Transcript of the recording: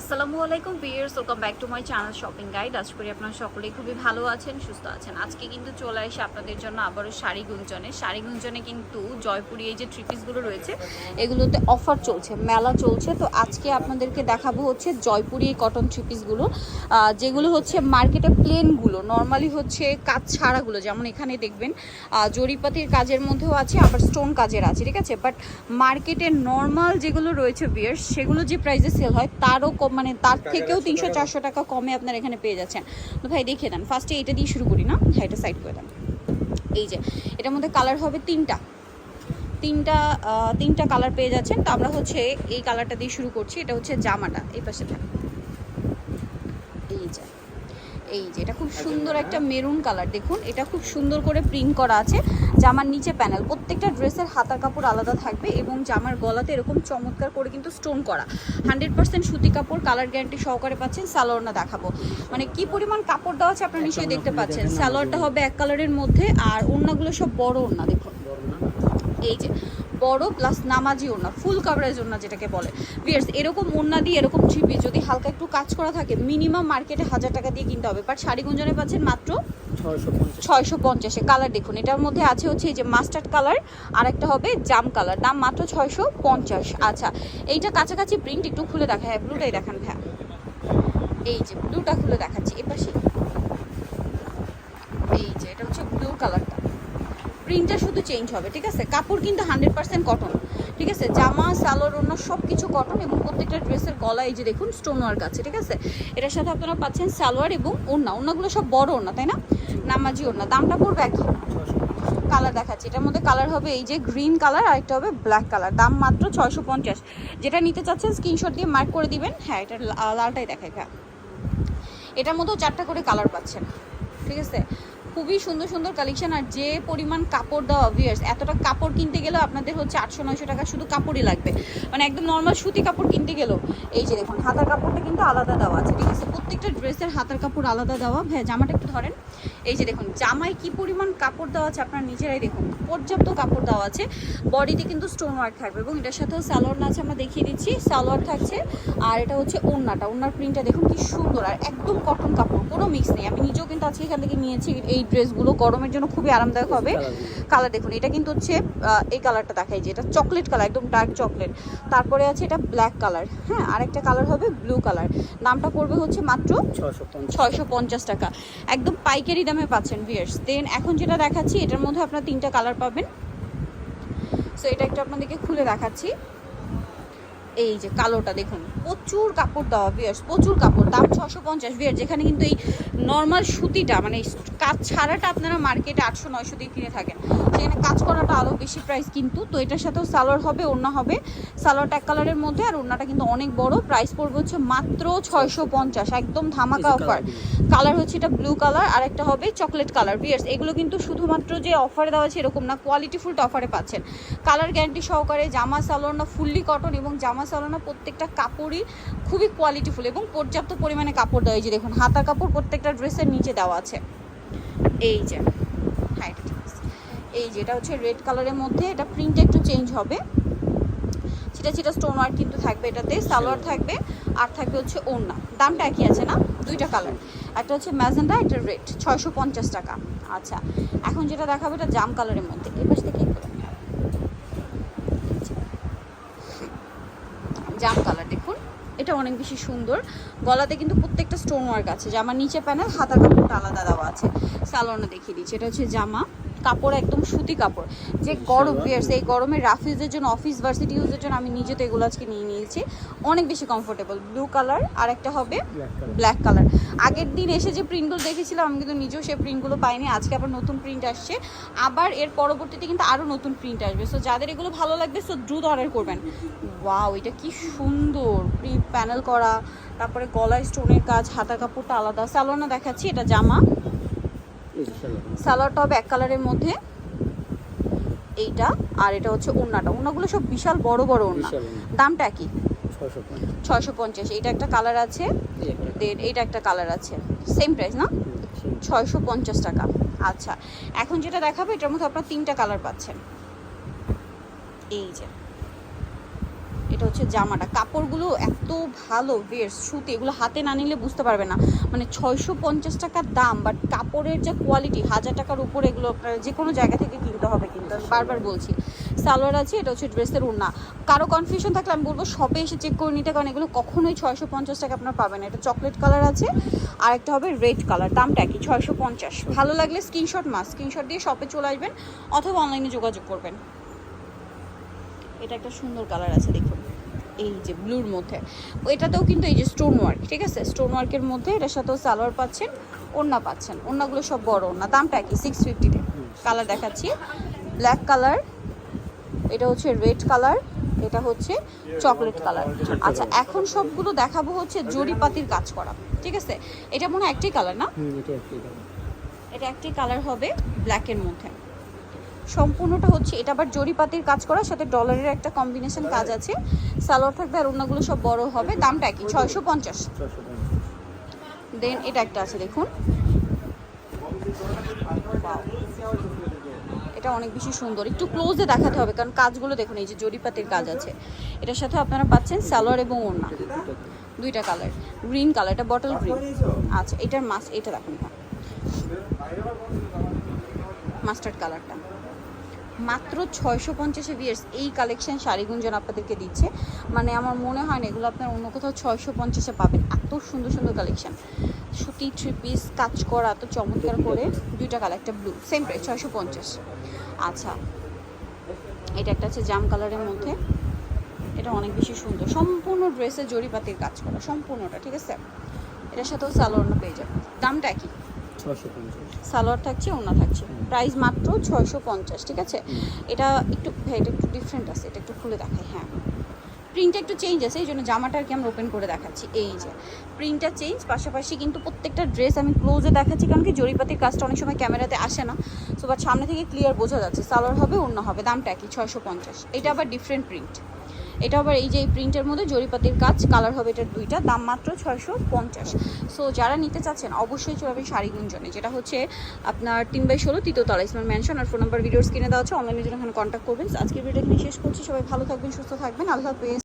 আসসালামু আলাইকুম viewers welcome back to my channel shopping guide আজ করি আপনারা সকলেই খুবই ভালো আছেন, সুস্থ আছেন। আজকে কিন্তু চলে আসে আপনাদের জন্য আবারও শাড়ি গুঞ্জনে। শাড়ি গুঞ্জনে কিন্তু জয়পুরি এই যে থ্রি পিসগুলো রয়েছে, এগুলোতে অফার চলছে, মেলা চলছে। তো আজকে আপনাদেরকে দেখাবো হচ্ছে জয়পুরি কটন থ্রি পিসগুলো যেগুলো হচ্ছে মার্কেটে প্লেনগুলো নর্মালি হচ্ছে কাজ ছাড়াগুলো, যেমন এখানে দেখবেন জরিপাতির কাজের মধ্যেও আছে, আবার স্টোন কাজের আছে, ঠিক আছে? বাট মার্কেটে নর্মাল যেগুলো রয়েছে বিয়ার্স সেগুলো যে প্রাইসে সেল হয়, তারও কম মানে তার থেকেও তিনশো চারশো টাকা কমে আপনারা এখানে পেয়ে যাচ্ছেন। তো ভাই দেখিয়ে দেন ফার্স্টে এটা দিয়ে শুরু করি না। হ্যাঁ এটা সাইড করে দেন। এই যে এটার মধ্যে কালার হবে তিনটা। তিনটা তিনটা কালার পেয়ে যাচ্ছেন। তো আমরা হচ্ছে এই কালারটা দিয়ে শুরু করছি। এটা হচ্ছে জামাটা। এই পাশে থাকে এই যে এই যে এটা খুব সুন্দর একটা মেরুন কালার দেখুন এটা খুব সুন্দর করে প্রিন্ট করা আছে। জামার নিচে প্যানেল প্রত্যেকটা ড্রেসের হাতার কাপড় আলাদা থাকবে এবং জামার গলাতে এরকম চমৎকার করে কিন্তু স্টোন করা। হান্ড্রেড পার্সেন্ট সুতি কাপড় কালার গ্যারান্টি সহকারে পাচ্ছেন স্যালোয়ারটা দেখাবো। মানে কি পরিমাণ কাপড় দেওয়া আছে আপনারা নিশ্চয়ই দেখতে পাচ্ছেন। স্যালোয়ারটা হবে এক কালারের মধ্যে আর ওড়নাগুলো সব বড় ওড়না দেখুন। এই যে বড় প্লাস নামাজি ওড়না ফুল কাভারেজ ওড়না যেটাকে বলে। বিয়ার্স এরকম ওড়না দিয়ে এরকম পিস যদি হালকা একটু কাজ করা থাকে মিনিমাম মার্কেটে হাজার টাকা দিয়ে কিনতে হবে। বাট শাড়ি গুঞ্জনে পাচ্ছেন মাত্র ছয়শো পঞ্চাশে। কালার দেখুন। এটার মধ্যে আছে হচ্ছে এই যে মাস্টার্ড কালার আর একটা হবে জাম কালার দাম মাত্র ছয়শো পঞ্চাশ। আচ্ছা এইটা কাছাকাছি প্রিন্ট একটু খুলে দেখা হ্যাঁ ব্লুটাই দেখান হ্যাঁ। এই যে ব্লুটা খুলে দেখাচ্ছি এপাশে এই যে এটা হচ্ছে ব্লু কালারটা প্রিন্টটা শুধু চেঞ্জ হবে, ঠিক আছে? কাপড় কিন্তু হান্ড্রেড পার্সেন্ট কটন ঠিক আছে? জামা, সালোয়ার অন্য সব কিছু কটন এবং প্রত্যেকটা ড্রেসের গলা এই যে দেখুন স্টোন ওয়ার্ক আছে, ঠিক আছে? এটার সাথে আপনারা পাচ্ছেন সালোয়ার এবং ওড়না। ওড়নাগুলো সব বড় ওড়না, তাই না? নামাজি ওড়না। দামটা পড়বে একই। কালার দেখাচ্ছি। এটার মধ্যে কালার হবে এই যে গ্রিন কালার আর একটা হবে ব্ল্যাক কালার দাম মাত্র ছয়শো পঞ্চাশ। যেটা নিতে চাচ্ছেন স্ক্রিনশট দিয়ে মার্ক করে দিবেন। হ্যাঁ এটা লালটাই দেখায় হ্যাঁ এটার মধ্যেও চারটা করে কালার পাচ্ছেন, ঠিক আছে? খুবই সুন্দর সুন্দর কালেকশন আর যে পরিমাণ কাপড় দেওয়া ভিয়ার্স এতটা কাপড় কিনতে গেলেও আপনাদের হচ্ছে আটশো, নয়শো টাকা শুধু কাপড়ই লাগবে। মানে একদম নর্মাল সুতি কাপড় কিনতে গেলেও, এই যে দেখুন, হাতার কাপড়টা কিন্তু আলাদা দেওয়া আছে, ঠিক আছে? প্রত্যেকটা ড্রেসের হাতার কাপড় আলাদা দেওয়া। হ্যাঁ জামাটা একটু ধরেন। এই যে দেখুন, জামায় কি পরিমাণ কাপড় দেওয়া আছে আপনারা নিজেরাই দেখুন। পর্যাপ্ত কাপড় দেওয়া আছে। বডিতে কিন্তু স্টোন ওয়ার্ক থাকবে এবং এটার সাথেও সালোয়ার আছে, আমরা দেখিয়ে দিচ্ছি। সালোয়ার থাকছে আর এটা হচ্ছে ওড়নাটা। ওড়নার প্রিন্টটা দেখুন কি সুন্দর আর একদম কটন কাপড়, কোনো মিক্স নেই। আমি নিজেও আজকে এখান থেকে নিয়েছি। এই ড্রেসগুলো গরমের জন্য খুবই আরামদায়ক হবে। কালার দেখুন। এটা কিন্তু হচ্ছে এই কালারটা দেখাই যে এটা চকলেট কালার একদম ডার্ক চকলেট তারপরে আছে এটা ব্ল্যাক কালার হ্যাঁ? আরেকটা কালার হবে ব্লু কালার দামটা পড়বে হচ্ছে মাত্র ছয়শো পঞ্চাশ। টাকা। একদম পাইকারি দামে পাচ্ছেন ভিয়ার্স দেন এখন যেটা দেখাচ্ছি এটার মধ্যে আপনার তিনটা কালার পাবেন। সো এটা একটু আপনাদেরকে খুলে দেখাচ্ছি। এই যে কালোটা দেখুন প্রচুর কাপড় দেওয়া বিয়ার্স প্রচুর কাপড় দাম ছশো পঞ্চাশ বিয়ার যেখানে কিন্তু এই নর্মাল সুতিটা মানে কাজ ছাড়াটা আপনারা মার্কেটে আটশো নয়শো দিয়ে কিনে থাকেন। সেখানে কাজ করাটা আরও বেশি প্রাইস কিন্তু তো এটার সাথেও সালোয়ার হবে ওড়না হবে। সালোয়ারটা এক কালারের মধ্যে আর ওড়নাটা কিন্তু অনেক বড় প্রাইস পড়বে হচ্ছে মাত্র ছয়শো পঞ্চাশ একদম ধামাকা অফার কালার হচ্ছে এটা ব্লু কালার আর একটা হবে চকলেট কালার বিয়ার্স এগুলো কিন্তু শুধুমাত্র যে অফারে দেওয়া আছে এরকম না কোয়ালিটি ফুল অফারে পাচ্ছেন। কালার গ্যারান্টি সহকারে জামা সালোয়ার না ফুললি কটন এবং জামা সালোয়ার প্রত্যেকটা কাপড়ই খুবই কোয়ালিটিফুল এবং পর্যাপ্ত পরিমাণে কাপড় দেওয়া এই যে দেখুন হাতা কাপড় প্রত্যেকটা ড্রেসের নিচে দেওয়া আছে। এই যে হ্যাঁ এটা ঠিক আছে। এই যে এটা হচ্ছে রেড কালারের মধ্যে এটা প্রিন্টটা একটু চেঞ্জ হবে। ছিটা ছিটা স্টোন ওয়ার্ক কিন্তু থাকবে এটাতে সালোয়ার থাকবে আর থাকবে হচ্ছে ওড়না। দামটা একই আছে না? দুইটা কালার একটা হচ্ছে ম্যাজেন্ডা একটা রেড ছয়শো পঞ্চাশ টাকা। আচ্ছা এখন যেটা দেখাবো এটা জাম কালারের মধ্যে। এবার থেকে একটু দেখাও। এই যে। জাম কালার, দেখুন। এটা অনেক বেশি সুন্দর। গলাতে কিন্তু প্রত্যেকটা স্টোন ওয়ার্ক আছে। জামার নিচে প্যানেল হাতা কাপড়টা আলাদা দেওয়া আছে। সালোয়ারটা দেখিয়ে দিচ্ছি। এটা হচ্ছে জামা। কাপড় একদম সুতি কাপড়। যে গরম বিয়ার্স এই গরমে রাফ ইউজের জন্য অফিস ভার্সিটি ইউজের জন্য আমি নিজে তো এগুলো আজকে নিয়ে নিয়েছি। অনেক বেশি কমফোর্টেবল ব্লু কালার আর একটা হবে ব্ল্যাক কালার আগের দিন এসে যে প্রিন্টগুলো দেখেছিলাম আমি কিন্তু নিজেও সেই প্রিন্টগুলো পাইনি। আজকে আবার নতুন প্রিন্ট আসছে। আবার এর পরবর্তীতে কিন্তু আরও নতুন প্রিন্ট আসবে। সো যাদের এগুলো ভালো লাগবে সো দ্রুত অর্ডার করবেন। ওয়াও এটা কি সুন্দর। প্রিন্ট প্যানেল করা তারপরে গলায় স্টোনের কাজ হাতা কাপড়টা আলাদা। সালোয়ার না দেখাচ্ছি এটা জামা। সালোয়ার। হবে এক কালারের মধ্যে। এইটা আর এটা হচ্ছে ওড়নাটা। ওড়নাগুলো সব বিশাল বড় বড় ওড়না। দামটা কি? ছয়শো পঞ্চাশ। এইটা একটা কালার আছে এই এইটা একটা কালার আছে। সেম প্রাইস না? ছয়শো পঞ্চাশ টাকা। আচ্ছা এখন যেটা দেখাবো এটার মধ্যে আপনার তিনটা কালার পাচ্ছেন। এই যে এটা হচ্ছে জামাটা। কাপড়গুলো এত ভালো, বেশ সুতি, এগুলো হাতে না নিলে বুঝতে পারবে না। মানে ছয়শো পঞ্চাশ টাকার দাম বাট কাপড়ের যে কোয়ালিটি হাজার টাকার উপরে এগুলো আপনার যে কোনো জায়গা থেকে কিনতে হবে কিন্তু, আমি বারবার বলছি। সালোয়ার আছে, এটা হচ্ছে ড্রেসের উন্না কারও কনফিউশন থাকলে আমি বলব শপে এসে চেক করে নিতে, কারণ এগুলো কখনোই ছয়শো পঞ্চাশ টাকা আপনার পাবেন এটা চকলেট কালার আছে আর একটা হবে রেড কালার দামটা কি ছয়শো পঞ্চাশ। ভালো লাগলে স্ক্রিনশট মাস স্ক্রিনশট দিয়ে শপে চলে আসবেন, অথবা অনলাইনে যোগাযোগ করবেন। এটা একটা সুন্দর কালার আছে দেখুন। এই যে ব্লুর মধ্যে। এটাতেও কিন্তু এই যে স্টোন ওয়ার্ক ঠিক আছে? স্টোন ওয়ার্কের মধ্যে এটার সাথেও সালোয়ার পাচ্ছেন ওড়না পাচ্ছেন। ওড়নাগুলো সব বড় ওড়না দামটা কি সিক্স ফিফটিতে কালার দেখাচ্ছি। ব্ল্যাক কালার এটা হচ্ছে রেড কালার এটা হচ্ছে চকলেট কালার আচ্ছা এখন সবগুলো দেখাবো হচ্ছে জরিপাতির কাজ করা ঠিক আছে? এটা মনে হয় একটাই কালার না? এটা একটি দাম এটা একটি কালার হবে ব্ল্যাকের মধ্যে। সম্পূর্ণটা হচ্ছে, এটা আবার জরিপাতির কাজ করার সাথে ডলারের একটা কম্বিনেশন কাজ আছে। সালোয়ার থাকবে আর অন্যগুলো সব বড় হবে। দামটা কি ছয়শো পঞ্চাশ। দেন এটা একটা আছে, দেখুন। এটা অনেক বেশি সুন্দর। একটু ক্লোজে দেখাতে হবে, কারণ কাজগুলো দেখুন, এই যে জরিপাতির কাজ আছে। এটার সাথে আপনারা পাচ্ছেন সালোয়ার এবং ওড়না। দুইটা কালার গ্রিন কালার এটা বটল গ্রিন আচ্ছা এটার মাছ এটা দেখুন। মাস্টার্ড কালারটা মাত্র ছয়শো পঞ্চাশে বিয়ার্স এই কালেকশন শাড়িগুঞ্জন আপনাদেরকে দিচ্ছে। মানে আমার মনে হয় না, এগুলো আপনার অন্য কোথাও ছয়শো পঞ্চাশে পাবেন। এত সুন্দর সুন্দর কালেকশন সুতি থ্রি পিস কাজ করা, এত চমৎকার করে দুইটা কালার একটা ব্লু সেম প্রাইস ছয়শো পঞ্চাশ। আচ্ছা এটা একটা আছে জাম কালারের মধ্যে। এটা অনেক বেশি সুন্দর। সম্পূর্ণ ড্রেসে জরিপাতির কাজ করা, সম্পূর্ণটা, ঠিক আছে? এটার সাথেও সালোয়ারটা পেয়ে যাবে দামটা কি সালোয়ার থাকছে ওনা থাকছে। প্রাইস মাত্র ছয়শো পঞ্চাশ ঠিক আছে? এটা একটু হ্যাঁ এটা একটু ডিফারেন্ট আছে এটা একটু খুলে দেখাই হ্যাঁ। প্রিন্টটা একটু চেঞ্জ আছে এই জন্য জামাটা আর কি আমরা ওপেন করে দেখাচ্ছি। এই যে প্রিন্টটা চেঞ্জ পাশাপাশি কিন্তু প্রত্যেকটা ড্রেস আমি ক্লোজে দেখাচ্ছি কারণ কি জরিপাতির কাজটা অনেক সময় ক্যামেরাতে আসে না। সো বাট সামনে থেকে ক্লিয়ার বোঝা যাচ্ছে সালোয়ার হবে অন্য হবে দামটা কি ছয়শো পঞ্চাশ। এটা আবার ডিফারেন্ট প্রিন্ট এটা আবার এই যে এই প্রিন্টের মধ্যে জরিপাতির কাজ কালার হবে এটার দুইটা, দাম মাত্র ছয়শো পঞ্চাশ। সো যারা নিতে চাচ্ছেন, অবশ্যই চলবে শাড়ি গুঞ্জনে, যেটা হচ্ছে আপনার তিন বাই ষোলো তৃতীয়তলা ইসমান ম্যানশন আর ফোন নাম্বার ভিডিওস কিনে দেওয়া হচ্ছে অনলাইনের জন্য এখানে কন্ট্যাক্ট করবেন। আজকের ভিডিও এখানে শেষ করছি, সবাই ভালো থাকবেন, সুস্থ থাকবেন, আল্লাহ হাফেজ।